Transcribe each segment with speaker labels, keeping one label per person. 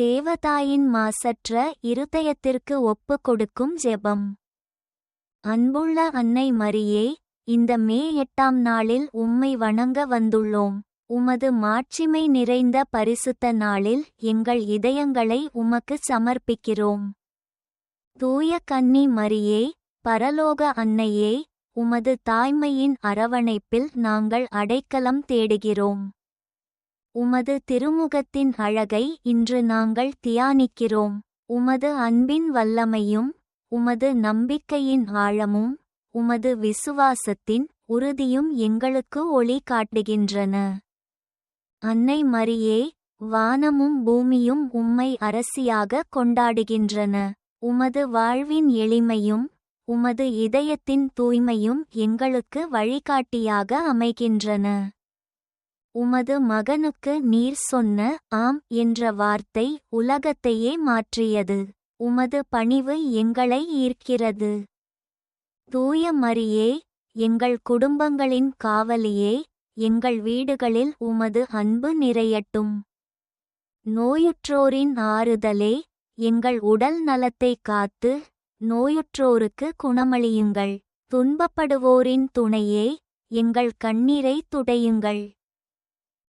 Speaker 1: தேவதாயின் மாசற்ற இருதயத்திற்கு ஒப்பு கொடுக்கும் ஜெபம். அன்புள்ள அன்னை மரியே இந்த மே எட்டாம் நாளில் உம்மை வணங்க வந்துள்ளோம். உமது மாட்சிமை நிறைந்த பரிசுத்த நாளில் எங்கள் இதயங்களை உமக்கு சமர்ப்பிக்கிறோம். தூய கன்னி மரியே பரலோக அன்னையே உமது தாய்மையின் அரவணைப்பில் நாங்கள் அடைக்கலம் தேடுகிறோம். உமது திருமுகத்தின் அழகை இன்று நாங்கள் தியானிக்கிறோம். உமது அன்பின் வல்லமையும் உமது நம்பிக்கையின் ஆழமும் உமது விசுவாசத்தின் உறுதியும் எங்களுக்கு ஒளி காட்டுகின்றன. அன்னை மரியே வானமும் பூமியும் உம்மை அரசியாக கொண்டாடுகின்றன. உமது வாழ்வின் எளிமையும் உமது இதயத்தின் தூய்மையும் எங்களுக்கு வழிகாட்டியாக அமைகின்றன. உமது மகனுக்கு நீர் சொன்ன ஆம் என்ற வார்த்தை உலகத்தையே மாற்றியது. உமது பணிவு எங்களை ஈர்க்கிறது. தூய மரியே எங்கள் குடும்பங்களின் காவலியே எங்கள் வீடுகளில் உமது அன்பு நிறையட்டும். நோயுற்றோரின் ஆறுதலே எங்கள் உடல் நலத்தை காத்து நோயுற்றோருக்கு குணமளியுங்கள். துன்பப்படுவோரின் துணையே எங்கள் கண்ணீரை துடையுங்கள்.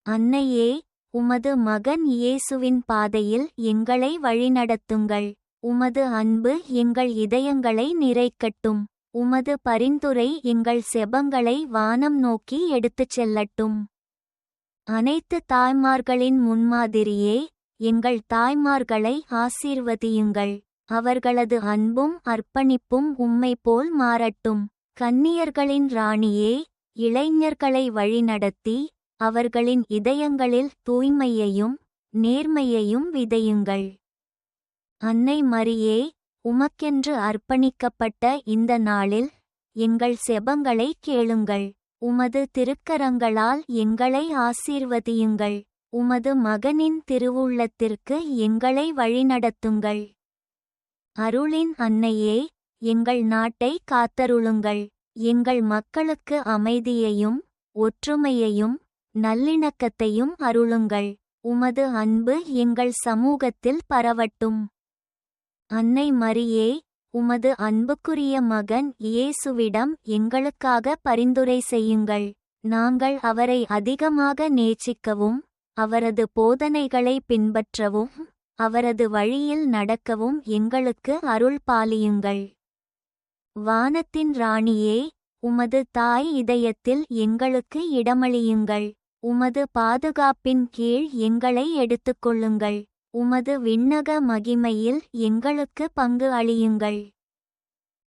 Speaker 1: அன்னையே உமது மகன் இயேசுவின் பாதையில் எங்களை வழிநடத்துங்கள். உமது அன்பு எங்கள் இதயங்களை நிறைக்கட்டும். உமது பரிந்துரை எங்கள் செபங்களை வானம் நோக்கி எடுத்துச் செல்லட்டும். அனைத்து தாய்மார்களின் முன்மாதிரியே எங்கள் தாய்மார்களை ஆசீர்வதியுங்கள். அவர்களது அன்பும் அர்ப்பணிப்பும் உம்மை போல் மாறட்டும். கன்னியர்களின் ராணியே இளைஞர்களை வழிநடத்தி அவர்களின் இதயங்களில் தூய்மையையும் நேர்மையையும் விதையுங்கள். அன்னை மரியே உமக்கென்று அர்ப்பணிக்கப்பட்ட இந்த நாளில் எங்கள் செபங்களை கேளுங்கள். உமது திருக்கரங்களால் எங்களை ஆசீர்வதியுங்கள். உமது மகனின் திருவுள்ளத்திற்கு எங்களை வழிநடத்துங்கள். அருளின் அன்னையே எங்கள் நாட்டை காத்தருளுங்கள். எங்கள் மக்களுக்கு அமைதியையும் ஒற்றுமையையும் நல்லிணக்கத்தையும் அருளுங்கள். உமது அன்பு எங்கள் சமூகத்தில் பரவட்டும். அன்னை மரியே உமது அன்புக்குரிய மகன் இயேசுவிடம் எங்களுக்காக பரிந்துரை செய்யுங்கள். நாங்கள் அவரை அதிகமாக நேசிக்கவும் அவரது போதனைகளை பின்பற்றவும் அவரது வழியில் நடக்கவும் எங்களுக்கு அருள் பாலியுங்கள். வானத்தின் ராணியே உமது தாய் இதயத்தில் எங்களுக்கு இடமளியுங்கள். உமது பாதுகாப்பின் கீழ் எங்களை எடுத்துக்கொள்ளுங்கள். உமது விண்ணக மகிமையில் எங்களுக்கு பங்கு அளியுங்கள்.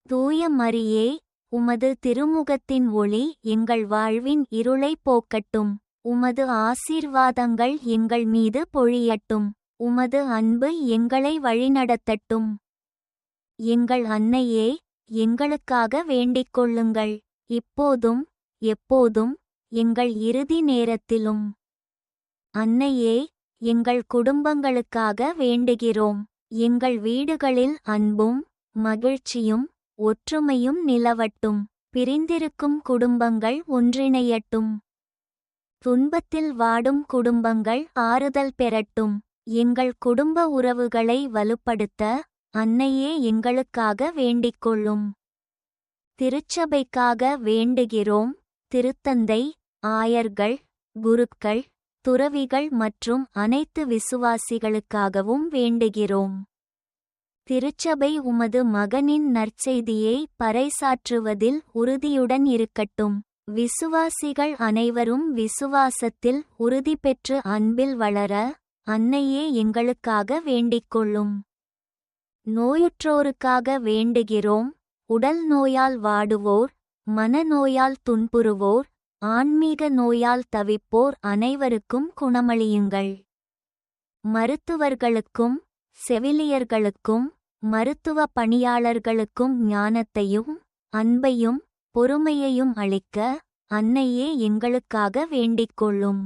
Speaker 1: தூய மரியே உமது திருமுகத்தின் ஒளி எங்கள் வாழ்வின் இருளை போக்கட்டும். உமது ஆசீர்வாதங்கள் எங்கள் மீது பொழியட்டும். உமது அன்பு எங்களை வழிநடத்தட்டும். எங்கள் அன்னையே எங்களுக்காக வேண்டிக் கொள்ளுங்கள். இப்போதும் எப்போதும் எங்கள் இறுதி நேரத்திலும். அன்னையே எங்கள் குடும்பங்களுக்காக வேண்டுகிறோம். எங்கள் வீடுகளில் அன்பும் மகிழ்ச்சியும் ஒற்றுமையும் நிலவட்டும். பிரிந்திருக்கும் குடும்பங்கள் ஒன்றிணையட்டும். துன்பத்தில் வாடும் குடும்பங்கள் ஆறுதல் பெறட்டும். எங்கள் குடும்ப உறவுகளை வலுப்படுத்த அன்னையே எங்களுக்காக வேண்டிக்கொள்ளும் திருச்சபைக்காக வேண்டுகிறோம். திருத்தந்தை ஆயர்கள் குருக்கள் துறவிகள் மற்றும் அனைத்து விசுவாசிகளுக்காகவும் வேண்டுகிறோம். திருச்சபை உமது மகனின் நற்செய்தியை பறைசாற்றுவதில் உறுதியுடன் இருக்கட்டும். விசுவாசிகள் அனைவரும் விசுவாசத்தில் உறுதி பெற்று அன்பில் வளர அன்னையே எங்களுக்காக வேண்டிக்கொள்ளும். நோயுற்றோருக்காக வேண்டுகிறோம். உடல் நோயால் வாடுவோர் மனநோயால் துன்புறுவோர் ஆன்மீக நோயால் தவிப்போர் அனைவருக்கும் குணமளியுங்கள். மருத்துவர்களுக்கும் செவிலியர்களுக்கும் மருத்துவ பணியாளர்களுக்கும் ஞானத்தையும் அன்பையும் பொறுமையையும் அளிக்க அன்னையே எங்களுக்காக வேண்டிக்கொள்ளும்.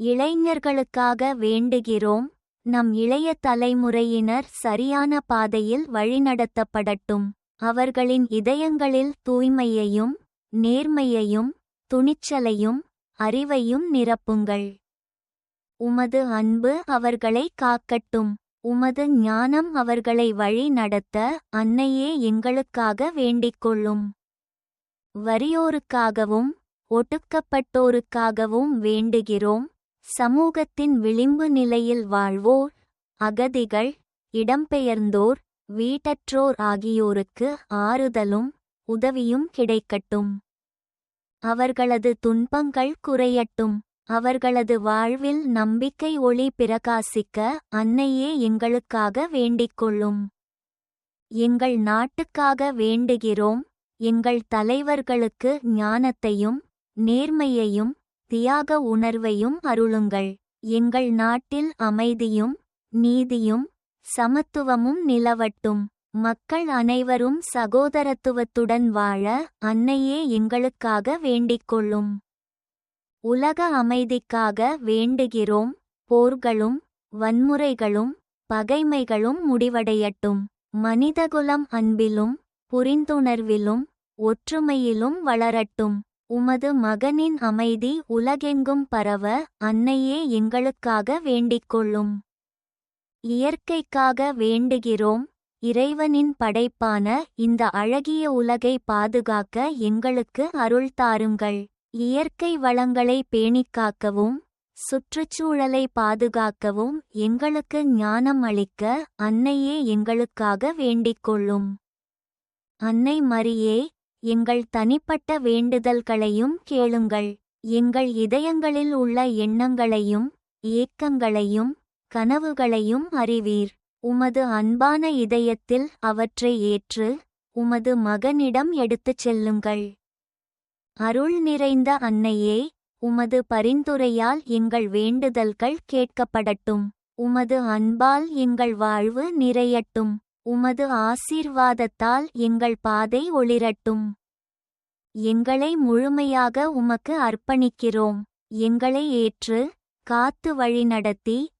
Speaker 1: இளைஞர்களுக்காக வேண்டுகிறோம். நம் இளைய தலைமுறையினர் சரியான பாதையில் வழிநடத்தப்படட்டும். அவர்களின் இதயங்களில் தூய்மையையும் நேர்மையையும் துணிச்சலையும் அறிவையும் நிரப்புங்கள். உமது அன்பு அவர்களை காக்கட்டும். உமது ஞானம் அவர்களை வழி நடத்த அன்னையே எங்களுக்காக வேண்டிக்கொள்ளும். வறியோருக்காகவும் ஒடுக்கப்பட்டோருக்காகவும் வேண்டுகிறோம். சமூகத்தின் விளிம்பு நிலையில் வாழ்வோர் அகதிகள் இடம்பெயர்ந்தோர் வீட்டற்றோர் ஆகியோருக்கு ஆறுதலும் உதவியும் கிடைக்கட்டும். அவர்களது துன்பங்கள் குறையட்டும். அவர்களது வாழ்வில் நம்பிக்கை ஒளி பிரகாசிக்க அன்னையே எங்களுக்காக வேண்டிக்கொள்ளும். எங்கள் நாட்டுக்காக வேண்டுகிறோம். எங்கள் தலைவர்களுக்கு ஞானத்தையும் நேர்மையையும் தியாக உணர்வையும் அருளுங்கள். எங்கள் நாட்டில் அமைதியும் நீதியும் சமத்துவமும் நிலவட்டும். மக்கள் அனைவரும் சகோதரத்துவத்துடன் வாழ அன்னையே எங்களுக்காக வேண்டிக்கொள்ளும். உலக அமைதிக்காக வேண்டுகிறோம் போர்களும் வன்முறைகளும் பகைமைகளும் முடிவடையட்டும். மனிதகுலம் அன்பிலும் புரிந்துணர்விலும் ஒற்றுமையிலும் வளரட்டும். உமது மகனின் அமைதி உலகெங்கும் பரவ அன்னையே எங்களுக்காக வேண்டிக்கொள்ளும். இயற்கைக்காக வேண்டுகிறோம் இறைவனின் படைப்பான இந்த அழகிய உலகை பாதுகாக்க எங்களுக்கு அருள் தாருங்கள். இயற்கை வளங்களை பேணிக்காக்கவும் சுற்றுச்சூழலை பாதுகாக்கவும் எங்களுக்கு ஞானம் அளிக்க அன்னையே எங்களுக்காக வேண்டிக்கொள்ளும். அன்னை மரியே எங்கள் தனிப்பட்ட வேண்டுதல்களையும் கேளுங்கள். எங்கள் இதயங்களில் உள்ள எண்ணங்களையும் ஏக்கங்களையும் கனவுகளையும் அறிவீர். உமது அன்பான இதயத்தில் அவற்றை ஏற்று உமது மகனிடம் எடுத்துச் செல்லுங்கள். அருள் நிறைந்த அன்னையே உமது பரிந்துரையால் எங்கள் வேண்டுதல்கள் கேட்கப்படட்டும். உமது அன்பால் எங்கள் வாழ்வு நிறையட்டும். உமது ஆசீர்வாதத்தால் எங்கள் பாதை ஒளிரட்டும். எங்களை முழுமையாக உமக்கு அர்ப்பணிக்கிறோம். எங்களை ஏற்று காத்து வழிநடத்தி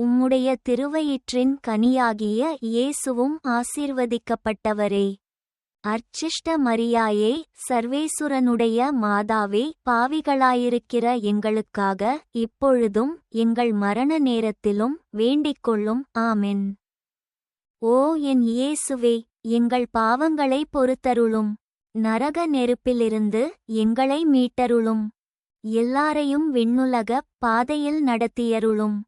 Speaker 1: உம்முடைய திருவயிற்றின் கனியாகிய இயேசுவும் ஆசீர்வதிக்கப்பட்டவரே. அர்ச்சிஷ்ட மரியாயே சர்வேசுரனுடைய மாதாவே பாவிகளாயிருக்கிற எங்களுக்காக இப்பொழுதும் எங்கள் மரண நேரத்திலும் வேண்டிக்கொள்ளும். ஆமென். ஓ என் இயேசுவே எங்கள் பாவங்களை பொறுத்தருளும். நரக நெருப்பிலிருந்து எங்களை மீட்டருளும். எல்லாரையும் விண்ணுலகப் பாதையில் நடத்தியருளும்.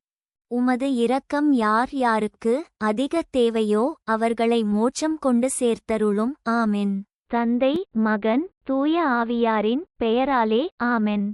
Speaker 1: உமது இரக்கம் யார் யாருக்கு அதிக தேவையோ அவர்களை மோட்சம் கொண்டு சேர்த்தருளும். ஆமென். தந்தை மகன் தூய ஆவியாரின் பெயராலே ஆமென்.